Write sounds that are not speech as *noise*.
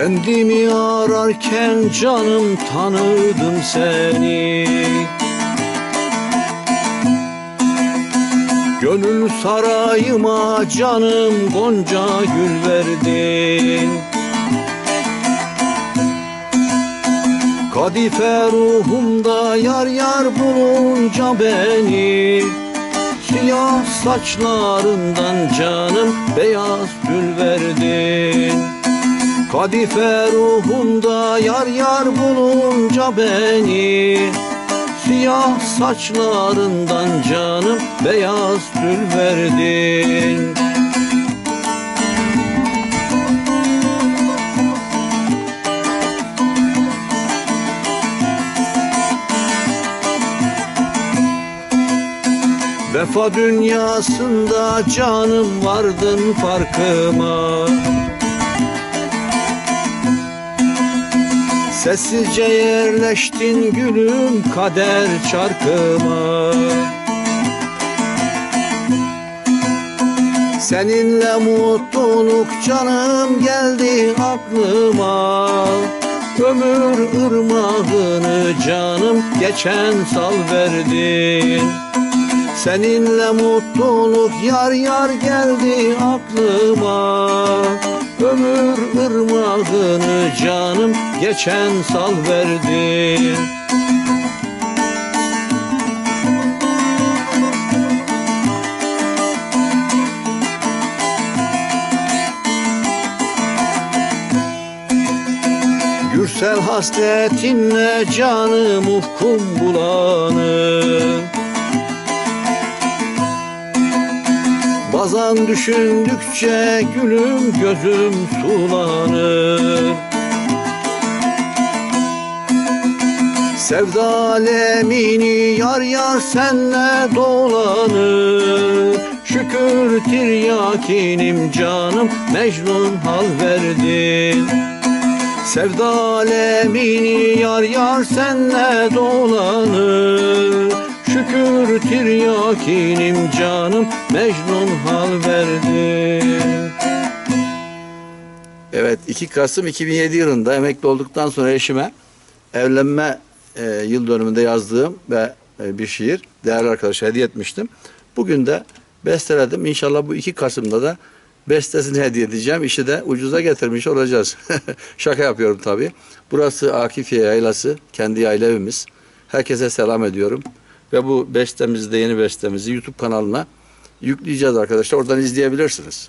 Kendimi ararken canım tanıdım seni. Gönül sarayıma canım gonca gül verdin. Kadife ruhumda yar yar bulunca beni. Siyah saçlarından canım beyaz gül verdin Kadife ruhumda yar yar bulunca beni Siyah saçlarından canım beyaz gül verdin Vefa dünyasında canım vardın farkıma Sessizce yerleştin gülüm kader çarkıma. Seninle mutluluk canım geldi aklıma. Ömür ırmağını canım geçen sal verdin Seninle mutluluk yar yar geldi aklıma. Ömür ırmağını canım geçen sal verdin. Gürsel hasretinle canım ufkum bulanır Bazen düşündükçe gülüm gözüm sulanır. Sevda alemini yar yar senle dolanır. Şükür tiryakinim canım Mecnun hal verdin. Sevda alemini yar yar senle dolanır Şükür tiryakinim canım Mecnun hal verdin Evet 2 Kasım 2007 yılında emekli olduktan sonra eşime evlenme e, yıl dönümünde yazdığım ve e, bir şiir değerli arkadaşa hediye etmiştim. Bugün de besteledim. İnşallah bu 2 Kasım'da da bestesini hediye edeceğim. İşi de ucuza getirmiş olacağız. *laughs* Şaka yapıyorum tabii. Burası Akifiye Yaylası. Kendi yayla evimiz. Herkese selam ediyorum. Ve bu bestemizi de yeni bestemizi YouTube kanalına yükleyeceğiz arkadaşlar. Oradan izleyebilirsiniz.